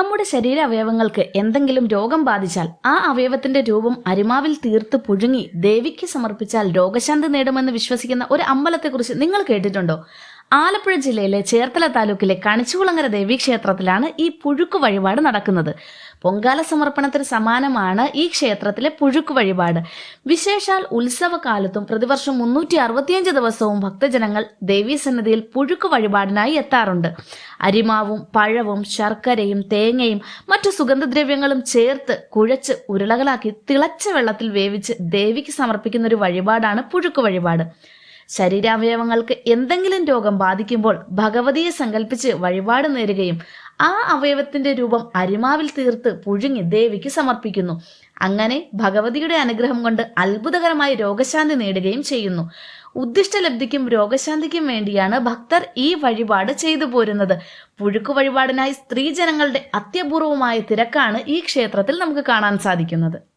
നമ്മുടെ ശരീര അവയവങ്ങൾക്ക് എന്തെങ്കിലും രോഗം ബാധിച്ചാൽ ആ അവയവത്തിന്റെ രൂപം അരിമാവിൽ തീർത്ത് പുഴുങ്ങി ദേവിക്ക് സമർപ്പിച്ചാൽ രോഗശാന്തി നേടുമെന്ന് വിശ്വസിക്കുന്ന ഒരു അമ്പലത്തെക്കുറിച്ച് നിങ്ങൾ കേട്ടിട്ടുണ്ടോ? ആലപ്പുഴ ജില്ലയിലെ ചേർത്തല താലൂക്കിലെ കണിച്ചുകുളങ്ങര ദേവീക്ഷേത്രത്തിലാണ് ഈ പുഴുക്ക് വഴിപാട് നടക്കുന്നത്. പൊങ്കാല സമർപ്പണത്തിന് സമാനമാണ് ഈ ക്ഷേത്രത്തിലെ പുഴുക്ക് വഴിപാട്. വിശേഷാൽ ഉത്സവകാലത്തും പ്രതിവർഷം മുന്നൂറ്റി അറുപത്തിയഞ്ച് ദിവസവും ഭക്തജനങ്ങൾ ദേവീസന്നിധിയിൽ പുഴുക്ക് വഴിപാടിനായി എത്താറുണ്ട്. അരിമാവും പഴവും ശർക്കരയും തേങ്ങയും മറ്റു സുഗന്ധദ്രവ്യങ്ങളും ചേർത്ത് കുഴച്ച് ഉരുളകളാക്കി തിളച്ച വെള്ളത്തിൽ വേവിച്ച് ദേവിക്ക് സമർപ്പിക്കുന്ന ഒരു വഴിപാടാണ് പുഴുക്ക് വഴിപാട്. ശരീരാവയവങ്ങൾക്ക് എന്തെങ്കിലും രോഗം ബാധിക്കുമ്പോൾ ഭഗവതിയെ സങ്കല്പിച്ച് വഴിപാട് നേരുകയും ആ അവയവത്തിന്റെ രൂപം അരിമാവിൽ തീർത്ത് പുഴുങ്ങി ദേവിക്ക് സമർപ്പിക്കുന്നു. അങ്ങനെ ഭഗവതിയുടെ അനുഗ്രഹം കൊണ്ട് അത്ഭുതകരമായി രോഗശാന്തി നേടുകയും ചെയ്യുന്നു. ഉദ്ദിഷ്ടലബ്ധിക്കും രോഗശാന്തിക്കും വേണ്ടിയാണ് ഭക്തർ ഈ വഴിപാട് ചെയ്തു പോരുന്നത്. പുഴുക്കു വഴിപാടിനായി സ്ത്രീജനങ്ങളുടെ അത്യപൂർവമായ തിരക്കാണ് ഈ ക്ഷേത്രത്തിൽ നമുക്ക് കാണാൻ സാധിക്കുന്നത്.